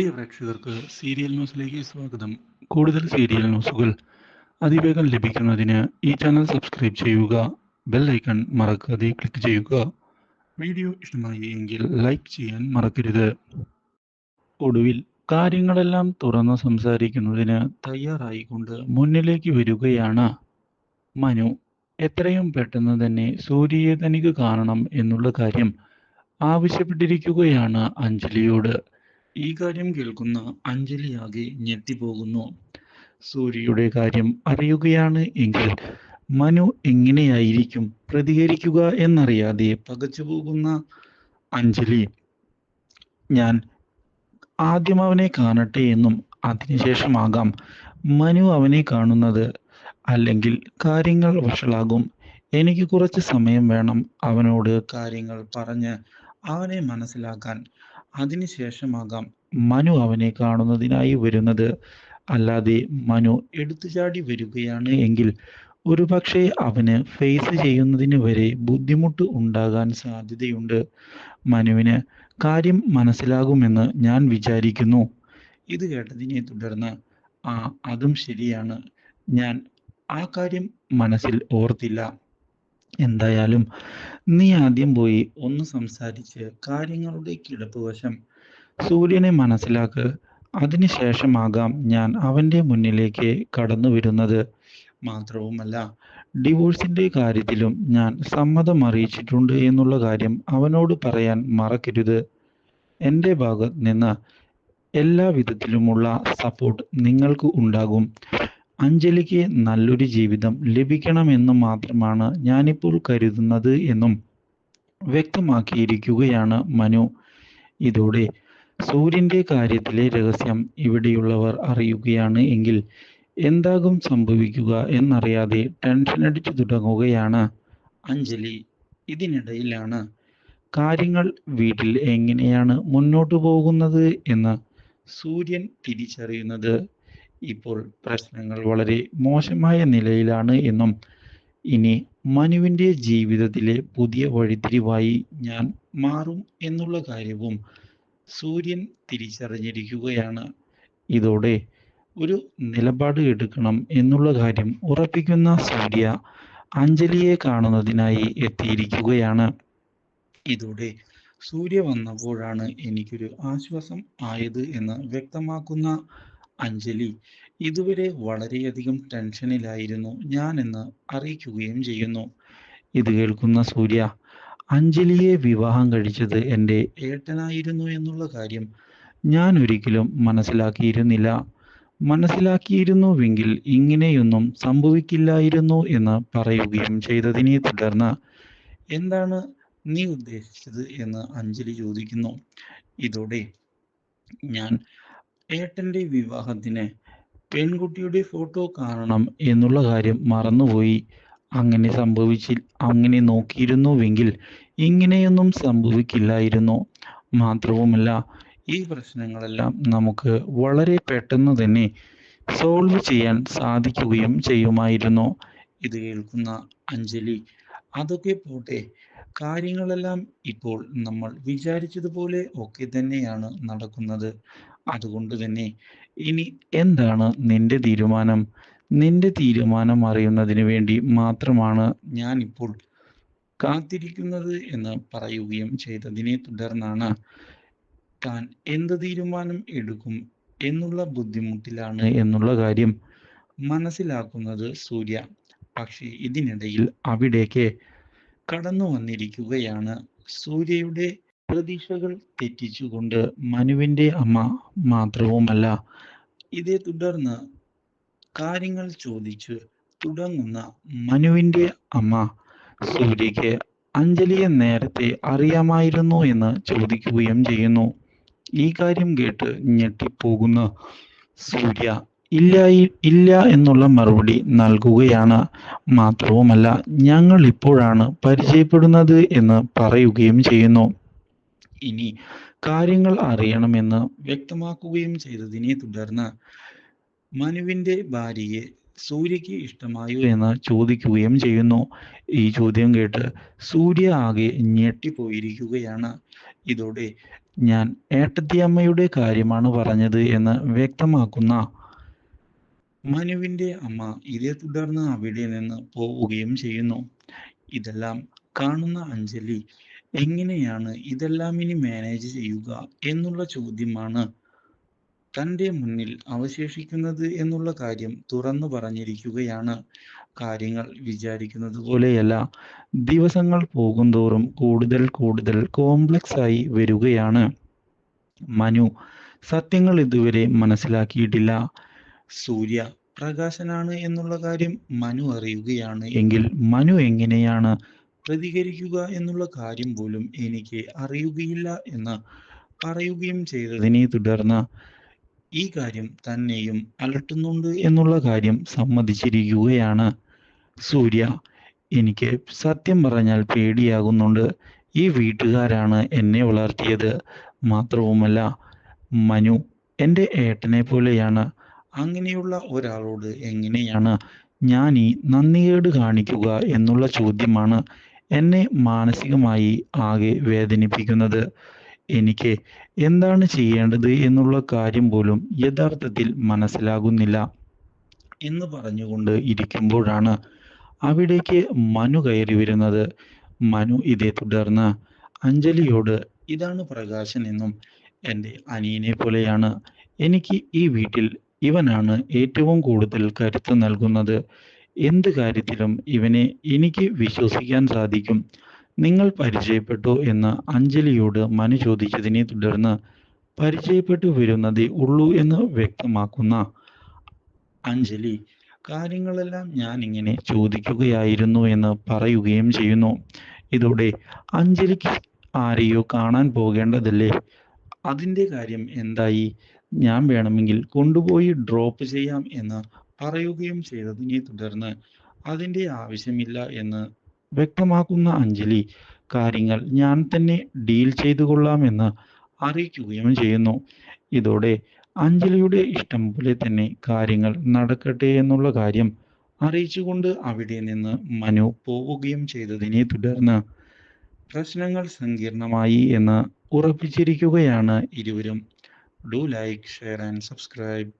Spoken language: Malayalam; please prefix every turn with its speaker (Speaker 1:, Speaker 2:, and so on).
Speaker 1: പ്രിയ പ്രേക്ഷകർക്ക് സീരിയൽ ന്യൂസിലേക്ക് സ്വാഗതം. കൂടുതൽ സീരിയൽ ന്യൂസുകൾ അതിവേഗം ലഭിക്കുന്നതിന് ഈ ചാനൽ സബ്സ്ക്രൈബ് ചെയ്യുക ബെൽ ഐക്കൺ മറക്കാതെ ക്ലിക്ക് ചെയ്യുക. വീഡിയോ ഇഷ്ടമായി എങ്കിൽ ലൈക്ക് ചെയ്യാൻ മറക്കരുത്. ഒടുവിൽ കാര്യങ്ങളെല്ലാം തുറന്ന് സംസാരിക്കുന്നതിന് തയ്യാറായിക്കൊണ്ട് മുന്നിലേക്ക് വരികയാണ് മനു. എത്രയും പെട്ടെന്ന് തന്നെ സൂര്യയെ തനിക്ക് കാണണം എന്നുള്ള കാര്യം ആവശ്യപ്പെട്ടിരിക്കുകയാണ് അഞ്ജലിയോട്. ഈ കാര്യം കേൾക്കുന്ന അഞ്ജലി ആകെ ഞെട്ടിപ്പോകുന്നു. സൂര്യയുടെ കാര്യം അറിയുകയാണ് എങ്കിൽ മനു എങ്ങനെയായിരിക്കും പ്രതികരിക്കുക എന്നറിയാതെ പകച്ചു പോകുന്ന അഞ്ജലി ഞാൻ ആദ്യം അവനെ കാണട്ടെ എന്നും അതിനുശേഷമാകാം മനു അവനെ കാണുന്നത് അല്ലെങ്കിൽ കാര്യങ്ങൾ വഷളാകും. എനിക്ക് കുറച്ച് സമയം വേണം അവനോട് കാര്യങ്ങൾ പറഞ്ഞ് അവനെ മനസ്സിലാക്കാൻ. അതിനുശേഷമാകാം മനു അവനെ കാണുന്നതിനായി വരുന്നത്. അല്ലാതെ മനു എടുത്തുചാടി വരികയാണ് എങ്കിൽ ഒരുപക്ഷെ അവന് ഫേസ് ചെയ്യുന്നതിന് വരെ ബുദ്ധിമുട്ട് ഉണ്ടാകാൻ സാധ്യതയുണ്ട്. മനുവിന് കാര്യം മനസ്സിലാകുമെന്ന് ഞാൻ വിചാരിക്കുന്നു. ഇത് കേട്ടതിനെ തുടർന്ന് ആ അതും ശരിയാണ്. ഞാൻ ആ കാര്യം മനസ്സിൽ ഓർത്തില്ല. എന്തായാലും നീ ആദ്യം പോയി ഒന്ന് സംസാരിച്ച് കാര്യങ്ങളുടെ കിടപ്പ് വശം സൂര്യനെ മനസ്സിലാക്ക്. അതിനുശേഷമാകാം ഞാൻ അവന്റെ മുന്നിലേക്ക് കടന്നു വരുന്നത് മാത്രവുമല്ല ഡിവോഴ്സിന്റെ കാര്യത്തിലും ഞാൻ സമ്മതം അറിയിച്ചിട്ടുണ്ട് എന്നുള്ള കാര്യം അവനോട് പറയാൻ മറക്കരുത്. എന്റെ ഭാഗത്ത് നിന്ന് എല്ലാ വിധത്തിലുമുള്ള സപ്പോർട്ട് നിങ്ങൾക്ക് ഉണ്ടാകും. അഞ്ജലിക്ക് നല്ലൊരു ജീവിതം ലഭിക്കണമെന്ന് മാത്രമാണ് ഞാനിപ്പോൾ കരുതുന്നത് എന്നും വ്യക്തമാക്കിയിരിക്കുകയാണ് മനു. ഇതോടെ സൂര്യന്റെ കാര്യത്തിലെ രഹസ്യം ഇവിടെയുള്ളവർ അറിയുകയാണ് എങ്കിൽ എന്താകും സംഭവിക്കുക എന്നറിയാതെ ടെൻഷൻ അടിച്ചു തുടങ്ങുകയാണ് അഞ്ജലി. ഇതിനിടയിലാണ് കാര്യങ്ങൾ വീട്ടിൽ എങ്ങനെയാണ് മുന്നോട്ടു പോകുന്നത് എന്ന് സൂര്യൻ തിരിച്ചറിയുന്നത്. ഇപ്പോൾ പ്രശ്നങ്ങൾ വളരെ മോശമായ നിലയിലാണ് എന്നും ഇനി മനുവിന്റെ ജീവിതത്തിലെ പുതിയ വഴിത്തിരിവായി ഞാൻ മാറും എന്നുള്ള കാര്യവും സൂര്യൻ തിരിച്ചറിഞ്ഞിരിക്കുകയാണ്. ഇതോടെ ഒരു നിലപാട് എടുക്കണം എന്നുള്ള കാര്യം ഉറപ്പിക്കുന്ന സൂര്യ അഞ്ജലിയെ കാണുന്നതിനായി എത്തിയിരിക്കുകയാണ്. ഇതോടെ സൂര്യ വന്നപ്പോഴാണ് എനിക്കൊരു ആശ്വാസം ആയത് എന്ന് വ്യക്തമാക്കുന്ന അഞ്ജലി ഇതുവരെ വളരെയധികം ടെൻഷനിലായിരുന്നു. ഞാനെന്ന് അറിയിക്കുകയും ചെയ്യുന്നു. ഇത് കേൾക്കുന്ന സൂര്യ അഞ്ജലിയെ വിവാഹം കഴിച്ചത് എന്റെ ഏട്ടനായിരുന്നു എന്നുള്ള കാര്യം ഞാൻ ഒരിക്കലും മനസ്സിലാക്കിയിരുന്നില്ല. മനസ്സിലാക്കിയിരുന്നുവെങ്കിൽ ഇങ്ങനെയൊന്നും സംഭവിക്കില്ലായിരുന്നു എന്ന് പറയുകയും ചെയ്തതിനെ തുടർന്ന് എന്താണ് നീ ഉദ്ദേശിച്ചത്? എന്ന് അഞ്ജലി ചോദിക്കുന്നു. ഇതോടെ ഞാൻ ഏട്ടന്റെ വിവാഹത്തിന് പെൺകുട്ടിയുടെ ഫോട്ടോ കാണണം എന്നുള്ള കാര്യം മറന്നുപോയി. അങ്ങനെ സംഭവിച്ചിൽ അങ്ങനെ നോക്കിയിരുന്നുവെങ്കിൽ ഇങ്ങനെയൊന്നും സംഭവിക്കില്ലായിരുന്നു. മാത്രവുമല്ല ഈ പ്രശ്നങ്ങളെല്ലാം നമുക്ക് വളരെ പെട്ടെന്ന് തന്നെ സോൾവ് ചെയ്യാൻ സാധിക്കുകയും ചെയ്യുമായിരുന്നു. ഇത് കേൾക്കുന്ന അഞ്ജലി അതൊക്കെ പോട്ടെ കാര്യങ്ങളെല്ലാം ഇപ്പോൾ നമ്മൾ വിചാരിച്ചതുപോലെ ഒക്കെ തന്നെയാണ് നടക്കുന്നത്. അതുകൊണ്ട് തന്നെ ഇനി എന്താണ് നിന്റെ തീരുമാനം? നിന്റെ തീരുമാനം അറിയുന്നതിന് വേണ്ടി മാത്രമാണ് ഞാൻ ഇപ്പോൾ കാത്തിരിക്കുന്നത് എന്ന് പറയുകയും ചെയ്തതിനെ തുടർന്നാണ് താൻ എന്ത് തീരുമാനം എടുക്കും എന്നുള്ള ബുദ്ധിമുട്ടിലാണ് എന്നുള്ള കാര്യം മനസ്സിലാക്കുന്നത് സൂര്യ. പക്ഷേ ഇതിനിടയിൽ അവിടേക്ക് കടന്നു വന്നിരിക്കുകയാണ് സൂര്യയുടെ പ്രതീക്ഷകൾ തെറ്റിച്ചുകൊണ്ട് മനുവിന്റെ അമ്മ മാത്രവുമല്ല. ഇതേ തുടർന്ന് കാര്യങ്ങൾ ചോദിച്ച് തുടങ്ങുന്ന മനുവിന്റെ അമ്മ സൂര്യയ്ക്ക് അഞ്ജലിയെ നേരത്തെ അറിയാമായിരുന്നു എന്ന് ചോദിക്കുകയും ചെയ്യുന്നു. ഈ കാര്യം കേട്ട് ഞെട്ടിപ്പോകുന്ന. സൂര്യ ഇല്ല ഇല്ല എന്നുള്ള മറുപടി നൽകുകയാണ്. മാത്രവുമല്ല ഞങ്ങൾ ഇപ്പോഴാണ് പരിചയപ്പെടുന്നത് എന്ന് പറയുകയും ചെയ്യുന്നു. ഇനി കാര്യങ്ങൾ അറിയണമെന്ന് വ്യക്തമാക്കുകയും ചെയ്തതിനെ തുടർന്ന് മനുവിന്റെ ഭാര്യയെ സൂര്യയ്ക്ക് ഇഷ്ടമായോ എന്ന് ചോദിക്കുകയും ചെയ്യുന്നു. ഈ ചോദ്യം കേട്ട് സൂര്യ ആകെ ഞെട്ടിപ്പോയിരിക്കുകയാണ്. ഇതോടെ ഞാൻ ഏട്ടത്തിയമ്മയുടെ കാര്യമാണ് പറഞ്ഞത് എന്ന് വ്യക്തമാക്കുന്ന മനുവിന്റെ അമ്മ ഇതേ തുടർന്ന് അവിടെ നിന്ന് പോവുകയും ചെയ്യുന്നു. ഇതെല്ലാം കാണുന്ന അഞ്ജലി എങ്ങനെയാണ് ഇതെല്ലാം ഇനി മാനേജ് ചെയ്യുക എന്നുള്ള ചോദ്യമാണ് തന്റെ മുന്നിൽ അവശേഷിക്കുന്നത് എന്നുള്ള കാര്യം തുറന്നു പറഞ്ഞിരിക്കുകയാണ്. കാര്യങ്ങൾ വിചാരിക്കുന്നത് പോലെയല്ല. ദിവസങ്ങൾ പോകുന്തോറും കൂടുതൽ കൂടുതൽ കോംപ്ലക്സ് ആയി വരികയാണ്. മനു സത്യങ്ങൾ ഇതുവരെ മനസ്സിലാക്കിയിട്ടില്ല. സൂര്യ പ്രകാശനാണ് എന്നുള്ള കാര്യം മനു അറിയുകയാണ്. എങ്കിൽ മനു എങ്ങനെയാണ് പ്രതികരിക്കുക എന്നുള്ള കാര്യം പോലും എനിക്ക് അറിയുകയില്ല എന്ന് പറയുകയും ചെയ്തതിനെ തുടർന്ന് ഈ കാര്യം തന്നെയും അലട്ടുന്നുണ്ട് എന്നുള്ള കാര്യം സമ്മതിച്ചിരിക്കുകയാണ് സൂര്യ. എനിക്ക് സത്യം പറഞ്ഞാൽ പേടിയാകുന്നുണ്ട്. ഈ വീട്ടുകാരാണ് എന്നെ വളർത്തിയത്. മാത്രവുമല്ല മനു എന്റെ ഏട്ടനെ പോലെയാണ്. അങ്ങനെയുള്ള ഒരാളോട് എങ്ങനെയാണ് ഞാൻ ഈ നന്ദികേട് കാണിക്കുക എന്നുള്ള ചോദ്യമാണ് എന്നെ മാനസികമായി ആകെ വേദനിപ്പിക്കുന്നത് എനിക്ക് എന്താണ് ചെയ്യേണ്ടത് എന്നുള്ള കാര്യം പോലും യഥാർത്ഥത്തിൽ മനസ്സിലാകുന്നില്ല എന്ന് പറഞ്ഞുകൊണ്ട് ഇരിക്കുമ്പോഴാണ് അവിടേക്ക് മനു കയറി വരുന്നത്. മനു ഇതേ തുടർന്ന് അഞ്ജലിയോട് ഇതാണ് പ്രകാശൻ എന്നും എന്റെ അനിയനെ പോലെയാണ്. എനിക്ക് ഈ വീട്ടിൽ ഇവനാണ് ഏറ്റവും കൂടുതൽ കരുത്ത് നൽകുന്നത്. എന്ത് കാര്യത്തിലും ഇവനെ എനിക്ക് വിശ്വസിക്കാൻ സാധിക്കും. നിങ്ങൾ പരിചയപ്പെട്ടു എന്ന് അഞ്ജലിയോട് മനു ചോദിച്ചതിനെ തുടർന്ന് പരിചയപ്പെട്ടു വരുന്നതേ ഉള്ളൂ എന്ന് വ്യക്തമാക്കുന്ന അഞ്ജലി കാര്യങ്ങളെല്ലാം ഞാൻ ഇങ്ങനെ ചോദിക്കുകയായിരുന്നു എന്ന് പറയുകയും ചെയ്യുന്നു. ഇതോടെ അഞ്ജലിക്ക് ആരെയോ കാണാൻ പോകേണ്ടതല്ലേ? അതിന്റെ കാര്യം എന്തായി? ഞാൻ വേണമെങ്കിൽ കൊണ്ടുപോയി ഡ്രോപ്പ് ചെയ്യാം എന്ന് പറയുകയും ചെയ്തതിനെ തുടർന്ന് അതിന്റെ ആവശ്യമില്ല എന്ന് വ്യക്തമാക്കുന്ന അഞ്ജലി കാര്യങ്ങൾ ഞാൻ തന്നെ ഡീൽ ചെയ്തു കൊള്ളാമെന്ന് അറിയിക്കുകയും ചെയ്യുന്നു. ഇതോടെ അഞ്ജലിയുടെ ഇഷ്ടം പോലെ തന്നെ കാര്യങ്ങൾ നടക്കട്ടെ എന്നുള്ള കാര്യം അറിയിച്ചുകൊണ്ട് അവിടെ നിന്ന് മനു പോവുകയും ചെയ്തതിനെ തുടർന്ന് പ്രശ്നങ്ങൾ സങ്കീർണമായി എന്ന് ഉറപ്പിച്ചിരിക്കുകയാണ് ഇരുവരും. Do like share and subscribe